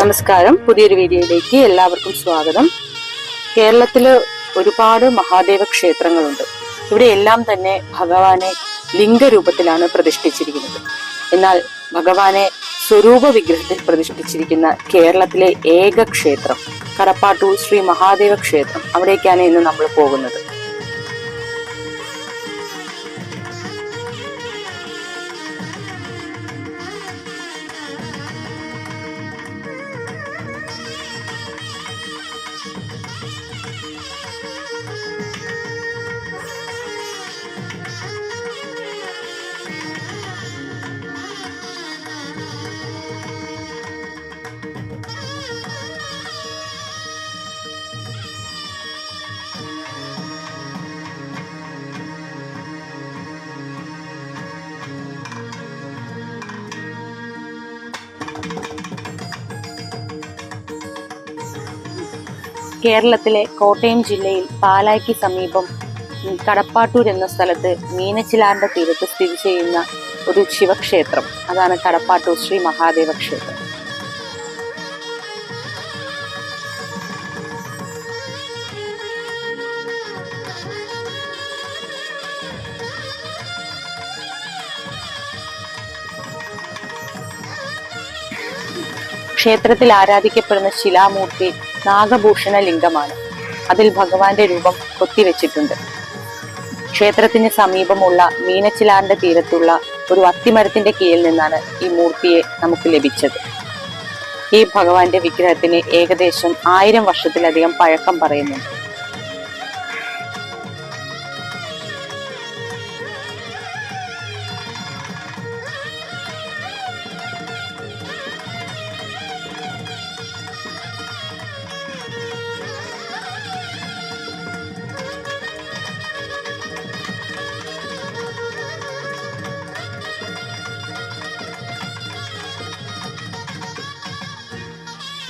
നമസ്കാരം. പുതിയൊരു വീഡിയോയിലേക്ക് എല്ലാവർക്കും സ്വാഗതം. കേരളത്തിൽ ഒരുപാട് മഹാദേവ ക്ഷേത്രങ്ങളുണ്ട്. ഇവിടെ എല്ലാം തന്നെ ഭഗവാനെ ലിംഗരൂപത്തിലാണ് പ്രതിഷ്ഠിച്ചിരിക്കുന്നത്. എന്നാൽ ഭഗവാനെ സ്വരൂപ വിഗ്രഹത്തിൽ പ്രതിഷ്ഠിച്ചിരിക്കുന്ന കേരളത്തിലെ ഏക ക്ഷേത്രം കടപ്പാട്ടൂർ ശ്രീ മഹാദേവ ക്ഷേത്രം അവിടേക്കാണ് ഇന്ന് നമ്മൾ പോകുന്നത്. കേരളത്തിലെ കോട്ടയം ജില്ലയിൽ പാലായ്ക്ക് സമീപം കടപ്പാട്ടൂർ എന്ന സ്ഥലത്ത് മീനച്ചിലാറിന്റെ തീരത്ത് സ്ഥിതി ചെയ്യുന്ന ഒരു ശിവക്ഷേത്രം. അതാണ് കടപ്പാട്ടൂർ ശ്രീ മഹാദേവ ക്ഷേത്രം. ക്ഷേത്രത്തിൽ ആരാധിക്കപ്പെടുന്ന ശിലാമൂർത്തി നാഗഭൂഷണ ലിംഗമാണ്. അതിൽ ഭഗവാന്റെ രൂപം കൊത്തിവെച്ചിട്ടുണ്ട്. ക്ഷേത്രത്തിന് സമീപമുള്ള മീനച്ചിലാറിന്റെ തീരത്തുള്ള ഒരു അത്തിമരത്തിന്റെ കീഴിൽ നിന്നാണ് ഈ മൂർത്തിയെ നമുക്ക് ലഭിച്ചത്. ഈ ഭഗവാന്റെ വിഗ്രഹത്തിന് ഏകദേശം ആയിരം വർഷത്തിലധികം പഴക്കം പറയുന്നുണ്ട്.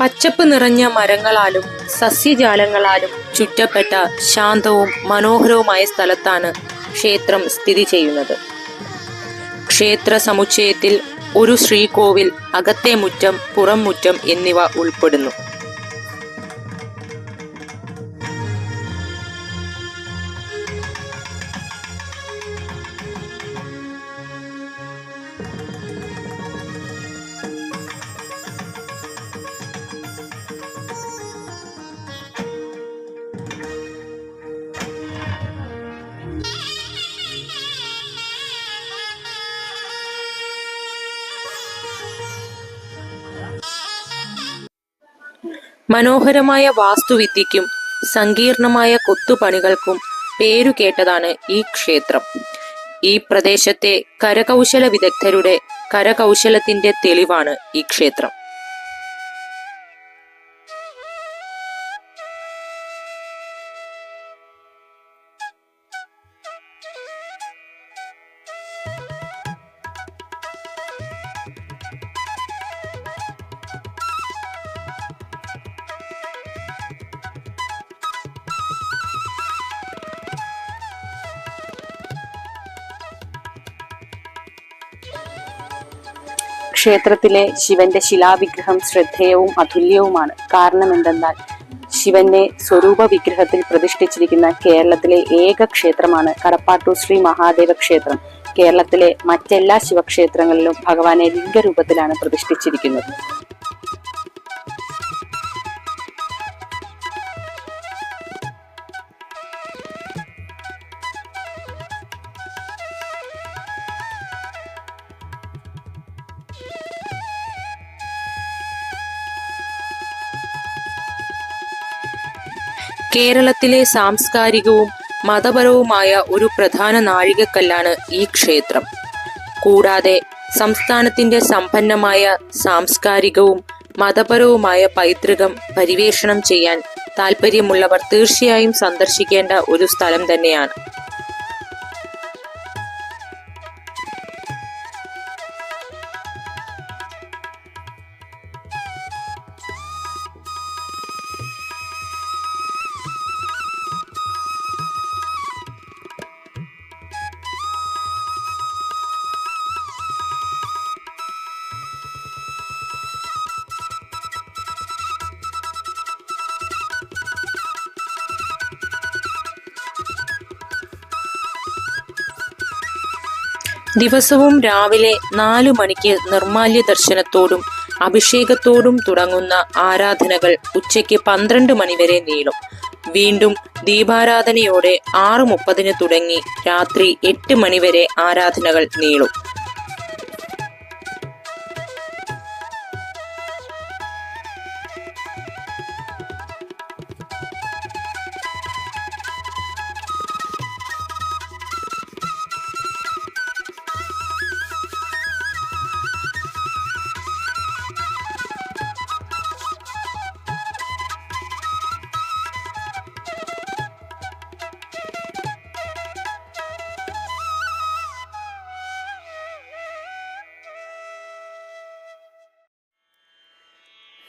പച്ചപ്പ് നിറഞ്ഞ മരങ്ങളാലും സസ്യജാലങ്ങളാലും ചുറ്റപ്പെട്ട ശാന്തവും മനോഹരവുമായ സ്ഥലത്താണ് ക്ഷേത്രം സ്ഥിതി ചെയ്യുന്നത്. ക്ഷേത്ര സമുച്ചയത്തിൽ ഒരു ശ്രീകോവിൽ അകത്തെ മുറ്റം പുറം മുറ്റം എന്നിവ ഉൾപ്പെടുന്നു. മനോഹരമായ വാസ്തുവിദ്യയ്ക്കും സങ്കീർണമായ കൊത്തുപണികൾക്കും പേരുകേട്ടതാണ് ഈ ക്ഷേത്രം. ഈ പ്രദേശത്തെ കരകൗശല വിദഗ്ധരുടെ കരകൗശലത്തിന്റെ തെളിവാണ് ഈ ക്ഷേത്രം. ക്ഷേത്രത്തിലെ ശിവന്റെ ശിലാവിഗ്രഹം ശ്രദ്ധേയവും അതുല്യവുമാണ്. കാരണം എന്തെന്നാൽ ശിവന്റെ സ്വരൂപ വിഗ്രഹത്തിൽ പ്രതിഷ്ഠിച്ചിരിക്കുന്ന കേരളത്തിലെ ഏക ക്ഷേത്രമാണ് കടപ്പാട്ടൂർ ശ്രീ മഹാദേവ ക്ഷേത്രം. കേരളത്തിലെ മറ്റെല്ലാ ശിവക്ഷേത്രങ്ങളിലും ഭഗവാനെ ലിംഗരൂപത്തിലാണ് പ്രതിഷ്ഠിച്ചിരിക്കുന്നത്. കേരളത്തിലെ സാംസ്കാരികവും മതപരവുമായ ഒരു പ്രധാന നാഴികക്കല്ലാണ് ഈ ക്ഷേത്രം. കൂടാതെ സംസ്ഥാനത്തിന്റെ സമ്പന്നമായ സാംസ്കാരികവും മതപരവുമായ പൈതൃകം പരിവേഷണം ചെയ്യാൻ താല്പര്യമുള്ളവർ തീർച്ചയായും സന്ദർശിക്കേണ്ട ഒരു സ്ഥലം തന്നെയാണ്. ദിവസവും രാവിലെ നാലു മണിക്ക് നിർമാല്യ ദർശനത്തോടും അഭിഷേകത്തോടും തുടങ്ങുന്ന ആരാധനകൾ ഉച്ചയ്ക്ക് പന്ത്രണ്ട് മണിവരെ നീളും. വീണ്ടും ദീപാരാധനയോടെ ആറ് മുപ്പതിന് തുടങ്ങി രാത്രി എട്ട് മണിവരെ ആരാധനകൾ നീളും.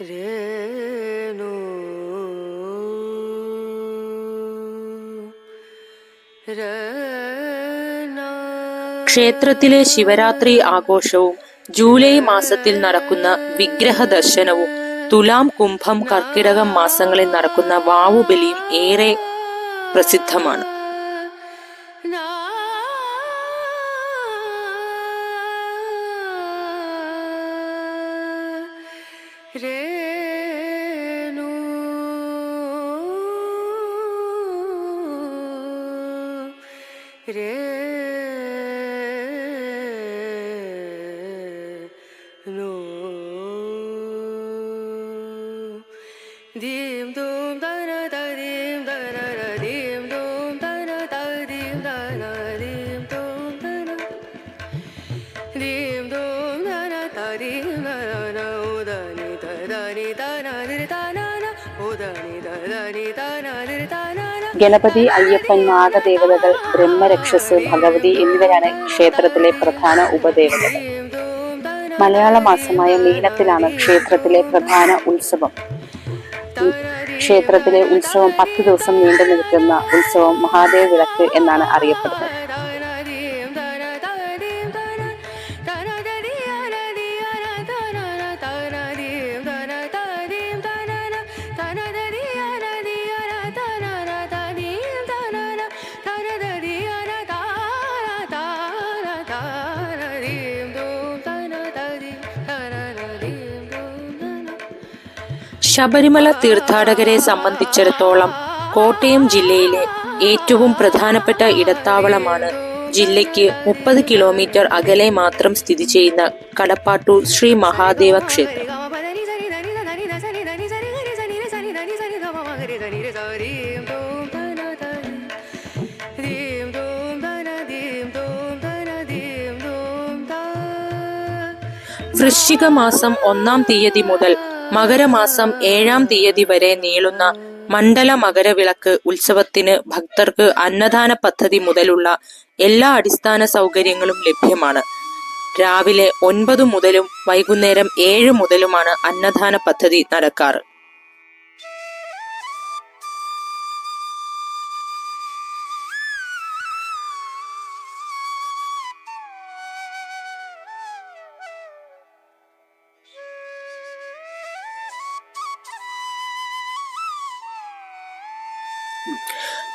രേണു. ക്ഷേത്രത്തിലെ ശിവരാത്രി ആഘോഷവും ജൂലൈ മാസത്തിൽ നടക്കുന്ന വിഗ്രഹ ദർശനവും തുലാം കുംഭം കർക്കിടകം മാസങ്ങളിൽ നടക്കുന്ന വാവുബലിയും ഏറെ പ്രസിദ്ധമാണ്. രേണു രേണു ഗണപതി അയ്യപ്പൻ നാഗദേവതകൾ ബ്രഹ്മരക്ഷസ് ഭഗവതി എന്നിവരാണ് ക്ഷേത്രത്തിലെ പ്രധാന ഉപദേവതകൾ. മലയാള മാസമായ മീനത്തിലാണ് ക്ഷേത്രത്തിലെ പ്രധാന ഉത്സവം. ക്ഷേത്രത്തിലെ ഉത്സവം പത്ത് ദിവസം നീണ്ടു നിൽക്കുന്ന ഉത്സവം മഹാദേവ് വിളക്ക് എന്നാണ് അറിയപ്പെടുന്നത്. ശബരിമല തീർത്ഥാടകരെ സംബന്ധിച്ചിടത്തോളം കോട്ടയം ജില്ലയിലെ ഏറ്റവും പ്രധാനപ്പെട്ട ഇടത്താവളമാണ്. ജില്ലയ്ക്ക് മുപ്പത് കിലോമീറ്റർ അകലെ മാത്രം സ്ഥിതി ചെയ്യുന്ന കടപ്പാട്ടൂർ ശ്രീ മഹാദേവ ക്ഷേത്രം. വൃശ്ചിക മാസം ഒന്നാം തീയതി മുതൽ മകരമാസം ഏഴാം തീയതി വരെ നീളുന്ന മണ്ഡല മകരവിളക്ക് ഉത്സവത്തിന് ഭക്തർക്ക് അന്നദാന പദ്ധതി മുതലുള്ള എല്ലാ അടിസ്ഥാന സൗകര്യങ്ങളും ലഭ്യമാണ്. രാവിലെ ഒൻപത് മുതലും വൈകുന്നേരം ഏഴ് മുതലുമാണ് അന്നദാന പദ്ധതി നടക്കാറ്.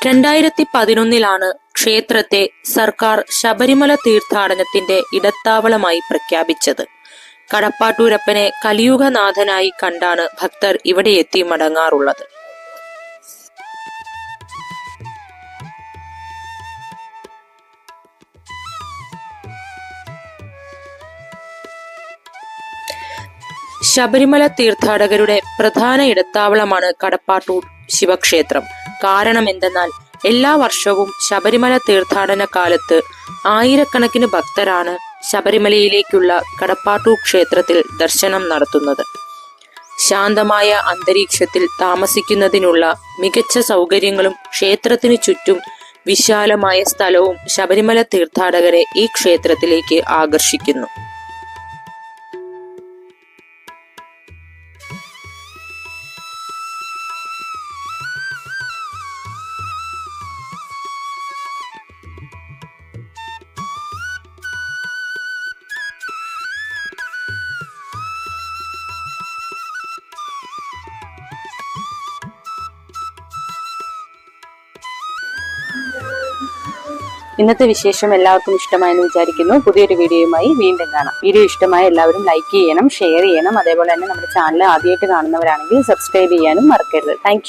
രണ്ടായിരത്തി പതിനൊന്നിലാണ് ക്ഷേത്രത്തെ സർക്കാർ ശബരിമല തീർത്ഥാടനത്തിന്റെ ഇടത്താവളമായി പ്രഖ്യാപിച്ചത്. കടപ്പാട്ടൂരപ്പനെ കലിയുഗനാഥനായി കണ്ടാണ് ഭക്തർ ഇവിടെ എത്തി മടങ്ങാറുള്ളത്. ശബരിമല തീർത്ഥാടകരുടെ പ്രധാന ഇടത്താവളമാണ് കടപ്പാട്ടൂർ ശിവക്ഷേത്രം. കാരണം എന്തെന്നാൽ എല്ലാ വർഷവും ശബരിമല തീർത്ഥാടന കാലത്ത് ആയിരക്കണക്കിന് ഭക്തരാണ് ശബരിമലയിലേക്കുള്ള കടപ്പാട്ടൂർ ക്ഷേത്രത്തിൽ ദർശനം നടത്തുന്നത്. ശാന്തമായ അന്തരീക്ഷത്തിൽ താമസിക്കുന്നതിനുള്ള മികച്ച സൗകര്യങ്ങളും ക്ഷേത്രത്തിനു ചുറ്റും വിശാലമായ സ്ഥലവും ശബരിമല തീർത്ഥാടകരെ ഈ ക്ഷേത്രത്തിലേക്ക് ആകർഷിക്കുന്നു. ഇന്നത്തെ വിശേഷം എല്ലാവർക്കും ഇഷ്ടമായെന്ന് വിചാരിക്കുന്നു. പുതിയൊരു വീഡിയോയുമായി വീണ്ടും കാണാം. വീഡിയോ ഇഷ്ടമായ എല്ലാവരും ലൈക്ക് ചെയ്യണം ഷെയർ ചെയ്യണം. അതേപോലെ തന്നെ നമ്മുടെ ചാനൽ ആദ്യമായിട്ട് കാണുന്നവരാണെങ്കിൽ സബ്സ്ക്രൈബ് ചെയ്യാനും മറക്കരുത്. താങ്ക്